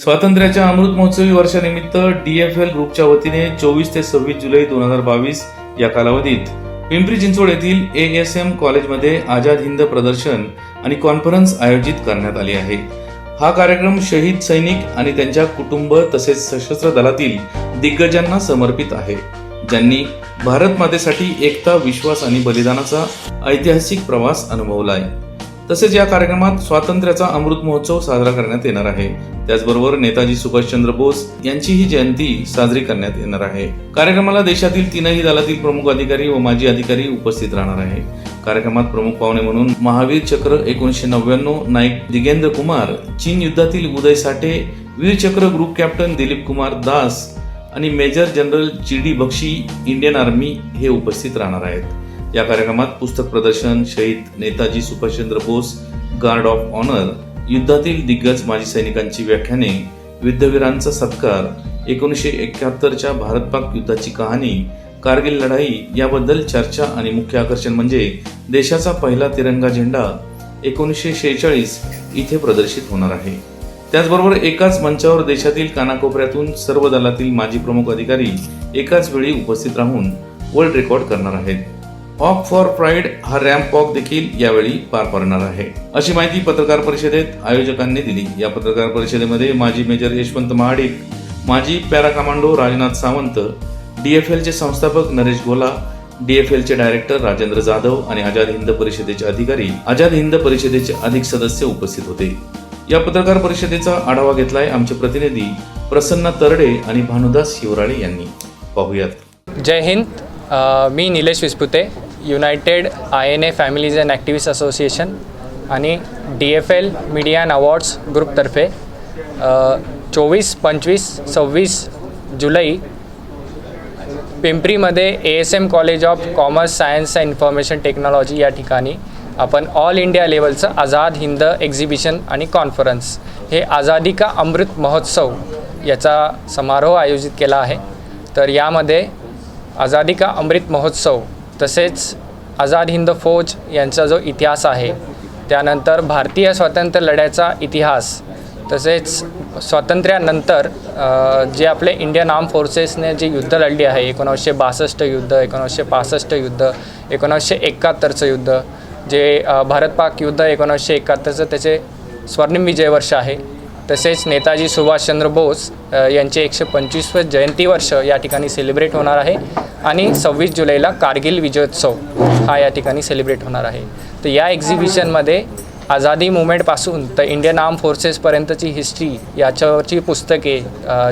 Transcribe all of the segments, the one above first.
स्वातंत्र्याच्या अमृत महोत्सवी वर्षानिमित्त डीएफएल ग्रुपच्या वतीने चोवीस ते सव्वीस जुलै दोन हजार बावीस या कालावधीत पिंपरी चिंचवड येथील ए एस एम कॉलेजमध्ये आझाद हिंद प्रदर्शन आणि कॉन्फरन्स आयोजित करण्यात आली आहे. हा कार्यक्रम शहीद सैनिक आणि त्यांच्या कुटुंब तसेच सशस्त्र दलातील दिग्गजांना समर्पित आहे. ज्यांनी भारत मातेसाठी एकता विश्वास आणि बलिदानाचा ऐतिहासिक प्रवास अनुभवलाय. तसेच या कार्यक्रमात स्वातंत्र्याचा अमृत महोत्सव साजरा करण्यात येणार आहे. त्याचबरोबर नेताजी सुभाषचंद्र बोस यांचीही जयंती साजरी करण्यात येणार आहे. कार्यक्रमाला देशातील तीनही दलातील प्रमुख अधिकारी व माजी अधिकारी उपस्थित राहणार आहे. कार्यक्रमात प्रमुख पाहुणे म्हणून महावीर चक्र एकोणीशे नव्याण्णव नाईक दिगेंद्र कुमार चीन युद्धातील उदय साठे वीरचक्र ग्रुप कॅप्टन दिलीप कुमार दास आणि major general G D Bakshi Indian army हे उपस्थित राहणार आहेत. या कार्यक्रमात पुस्तक प्रदर्शन शहीद Netaji Subhash Chandra Bose guard of honour युद्धातील दिग्गज माजी सैनिकांची व्याख्याने युद्धवीरांचा सत्कार एकोणीसशे एकाहत्तरच्या भारत पाक युद्धाची कहाणी कारगिल लढाई याबद्दल चर्चा आणि मुख्य आकर्षण म्हणजे देशाचा पहिला तिरंगा झेंडा एकोणीसशे शेहेचाळीस इथे प्रदर्शित होणार आहे. त्याचबरोबर एकाच मंचावर देशातील कानाकोपऱ्यातून सर्व दलातील माजी प्रमुख अधिकारी एकाच वेळी उपस्थित राहून वर्ल्ड रेकॉर्ड करणार आहेत. ऑक फॉर प्राईड हा रॅम्प वॉक देखील यावेळी पार पडणार आहे. अशी माहिती पत्रकार परिषदेत आयोजकांनी दिली. या पत्रकार परिषदेमध्ये माजी मेजर यशवंत महाडिक माजी पॅरा कमांडो राजनाथ सावंत डीएफएलचे संस्थापक नरेश गोला डीएफएलचे डायरेक्टर राजेंद्र जाधव आणि आझाद हिंद परिषदेचे अधिकारी आझाद हिंद परिषदेचे अधिक सदस्य उपस्थित होते. या पत्रकार परिषदेचा आढावा घेतलाय आमचे प्रतिनिधी प्रसन्न तरडे आणि भानुदास शिवराळे यांनी. पाहूयात. जय हिंद. मी Nilesh Vispute. United I N A families and activist association आणि D F L media and awards ग्रुपतर्फे चोवीस पंचवीस सव्वीस जुलै पिंपरीमध्ये A S M college of commerce science and information technology या ठिकाणी आपण ऑल इंडिया लेवलचं आझाद हिंद एक्झिबिशन आणि कॉन्फरन्स हे आझादी का अमृत महोत्सव याचा समारोह आयोजित केला आहे. तर यामध्ये आझादी का अमृत महोत्सव तसेच आझाद हिंद फौज यांचा जो इतिहास आहे त्यानंतर भारतीय स्वातंत्र्य लढ्याचा इतिहास तसेच स्वातंत्र्यानंतर जे आपले इंडियन आर्म फोर्सेसने जी युद्ध लढली आहे एकोणावीसशे बासष्ट युद्ध एकोणावीसशे पासष्ट युद्ध एकोणावीसशे एकाहत्तरचं युद्ध जे भारत पाक युद्ध एकोणीसशे एकाहत्तरचं त्याचे स्वर्णिम विजय वर्ष आहे. तसेच नेताजी सुभाषचंद्र बोस यांचे एकशे पंचवीसवे जयंती वर्ष या ठिकाणी सेलिब्रेट होणार आहे. आणि सव्वीस जुलैला कारगिल विजयोत्सव हा या ठिकाणी सेलिब्रेट होणार आहे. तर या एक्झिबिशनमध्ये आझादी मुवमेंटपासून तर इंडियन आर्म फोर्सेसपर्यंतची हिस्ट्री याच्यावरची पुस्तके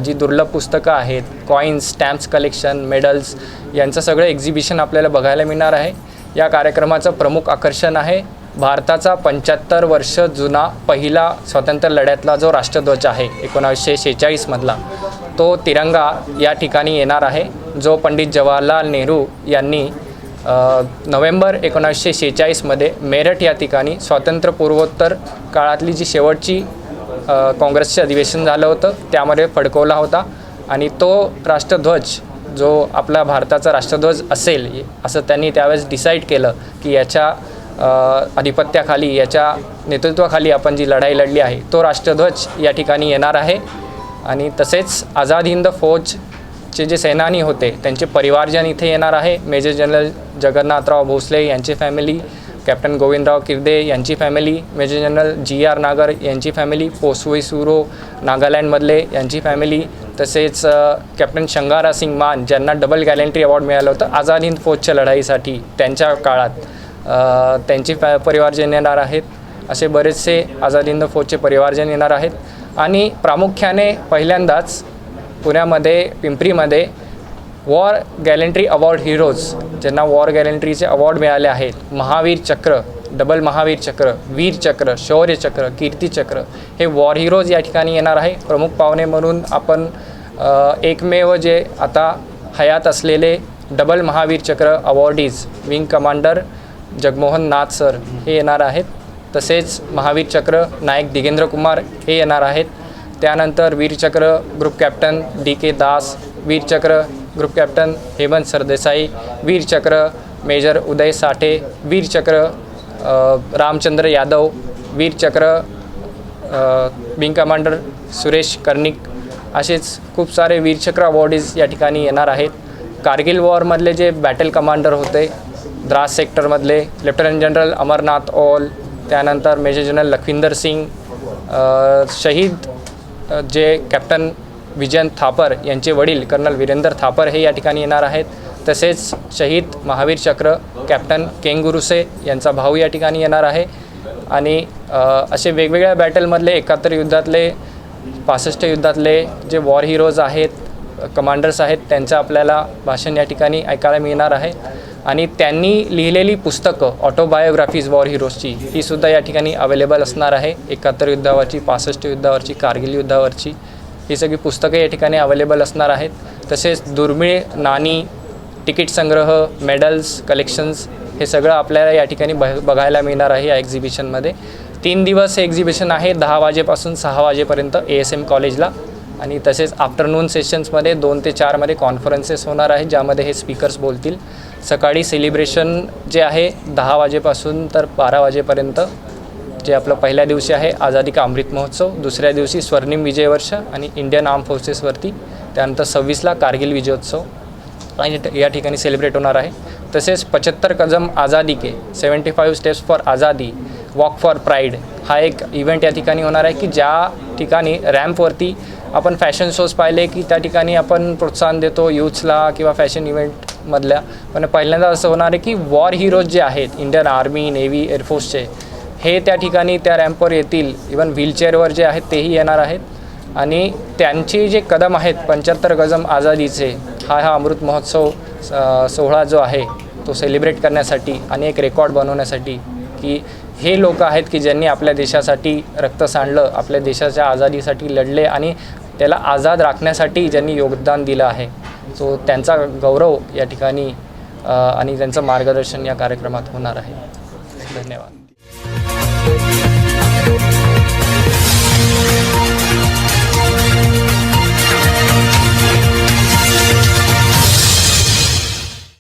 जी दुर्लभ पुस्तकं आहेत कॉईन्स स्टॅम्प्स कलेक्शन मेडल्स यांचं सगळं एक्झिबिशन आपल्याला बघायला मिळणार आहे. या कार्यक्रमाचं प्रमुख आकर्षण आहे भारताचा पंच्याहत्तर वर्ष जुना पहिला स्वातंत्र्य लढ्यातला जो राष्ट्रध्वज आहे एकोणावीसशे शेहेचाळीसमधला. तो तिरंगा या ठिकाणी येणार आहे. जो पंडित जवाहरलाल नेहरू यांनी नोव्हेंबर एकोणीसशे शेहेचाळीसमध्ये मेरठ या ठिकाणी स्वातंत्र्यपूर्वोत्तर काळातली जी शेवटची काँग्रेसचे अधिवेशन झालं होतं त्यामध्ये फडकवला होता. आणि तो राष्ट्रध्वज जो आपला भारताचा राष्ट्रध्वज असेल असं त्यांनी त्यावेळेस डिसाईड केलं की याच्या अधिपत्याखाली आधिपत्याखाली याच्या नेतृत्वाखाली आपण जी लढाई लढली आहे तो राष्ट्रध्वज या ठिकाणी येणार आहे. आणि तसेच आझाद हिंद फौज चे जे सेनानी होते त्यांचे परिवारजन इथे येणार आहे. मेजर जनरल जगन्नाथराव भोसले यांची फॅमिली कॅप्टन गोविंदराव किर्दे यांची family major general G R Nagar यांची फॅमिली पोसवई सुरो नागालँडमधले यांची फॅमिली तसेच कॅप्टन शंगारा सिंग मान ज्यांना डबल गॅलेंट्री अवॉर्ड मिळालं होतं आझाद हिंद फौजच्या लढाईसाठी त्यांच्या काळात. त्यांची फॅ परिवारजन येणार आहेत. असे बरेचसे आझाद हिंद फौजचे परिवारजन येणार आहेत. आणि प्रामुख्याने पहिल्यांदाच पुण्यामध्ये पिंपरीमध्ये वॉर गॅलेंट्री अवॉर्ड हिरोज ज्यांना वॉर गॅलेंट्रीचे अवॉर्ड मिळाले आहेत. महावीर चक्र डबल महावीर चक्र वीर चक्र शौर्य चक्र कीर्ती चक्र हे वॉर हिरोज या ठिकाणी येणार आहे. प्रमुख पाहुणे म्हणून आपण एकमेव जे आता हयात असलेले double Mahavir Chakra awardees wing commander Jagmohan Nath sir हे येणार आहेत. तसेच महावीर चक्र नायक दिगेंद्र कुमार हे येणार आहेत. त्यानंतर Vir Chakra group captain D K Das Vir Chakra group captain Hemant Sardesai Vir Chakra major Uday Sathe Vir Chakra Ramchandra Yadav Vir Chakra wing commander Suresh Karnik असेच खूप सारे वीरचक्र अवॉर्डीज या ठिकाणी येणार आहेत. कारगिल वॉरमधले जे बॅटल कमांडर होते द्रास सेक्टरमधले लेफ्टनंट जनरल अमरनाथ ऑल त्यानंतर मेजर जनरल लखविंदर सिंग शहीद जे कॅप्टन विजयन थापर यांचे वडील कर्नल वीरेंद्र थापर हे या ठिकाणी येणार आहेत. तसेच शहीद महावीर चक्र कॅप्टन केंगुरुसे यांचा भाऊ या ठिकाणी येणार आहे. आणि असे वेगवेगळ्या बॅटलमधले एकाहत्तर युद्धातले पासष्ट युद्धातले जे वॉर हिरोज आहेत कमांडर्स आहेत त्यांचं आपल्याला भाषण या ठिकाणी ऐकायला मिळणार आहे. आणि त्यांनी लिहिलेली पुस्तकं ऑटोबायोग्राफीज वॉर हिरोजची ही सुद्धा या ठिकाणी अवेलेबल असणार आहे. एकाहत्तर युद्धावरची पासष्ट युद्धावरची कारगिल युद्धावरची ही सगळी पुस्तकं या ठिकाणी अवेलेबल असणार आहेत. तसेच दुर्मिळ नाणी तिकीट संग्रह मेडल्स कलेक्शन्स हे सगळं आपल्याला या ठिकाणी ब बघायला मिळणार आहे या एक्झिबिशनमध्ये तीन दिवस हे एक्झिबिशन आहे दहा वाजेपासून सहा वाजेपर्यंत ए एस एम कॉलेजला आणि तसेच आफ्टरनून सेशन्समध्ये दोन ते चारमध्ये कॉन्फरन्सेस होणार आहे ज्यामध्ये हे स्पीकर्स बोलतील. सकाळी सेलिब्रेशन जे आहे दहा वाजेपासून तर बारा वाजेपर्यंत जे आपलं पहिल्या दिवशी आहे आझादी का अमृत महोत्सव. दुसऱ्या दिवशी स्वर्णिम विजय वर्ष आणि इंडियन आर्म फोर्सेसवरती त्यानंतर सव्वीसला कारगिल विजयोत्सव. आणि या ठिकाणी सेलिब्रेट होणार आहे. तसेच पचहत्तर कदम आझादी के seventy five steps for Azadi walk for pride हा एक इव्हेंट या ठिकाणी होणार आहे की ज्या ठिकाणी रॅम्पवरती आपण फॅशन शोज पाहिले की त्या ठिकाणी आपण प्रोत्साहन देतो यूथ्सला किंवा फॅशन इव्हेंटमधल्या पण पहिल्यांदा असं होणार आहे की वॉर हिरोज जे आहेत इंडियन आर्मी नेव्ही एअरफोर्सचे हे त्या ठिकाणी त्या रॅम्पवर येतील. इवन व्हीलचेअरवर जे आहेत तेही येणार आहेत. आणि त्यांचे जे कदम आहेत पंच्याहत्तर गजम आझादीचे हा हा अमृत महोत्सव सोहळा जो आहे तो सेलिब्रेट करण्यासाठी आणि एक रेकॉर्ड बनवण्यासाठी की हे लोक आहेत की ज्यांनी आपल्या देशासाठी रक्त सांडलं आपल्या देशाच्या आझादीसाठी लढले आणि त्याला आझाद राखण्यासाठी ज्यांनी योगदान दिलं आहे. सो त्यांचा गौरव या ठिकाणी आणि त्यांचं मार्गदर्शन या कार्यक्रमात होणार आहे. धन्यवाद.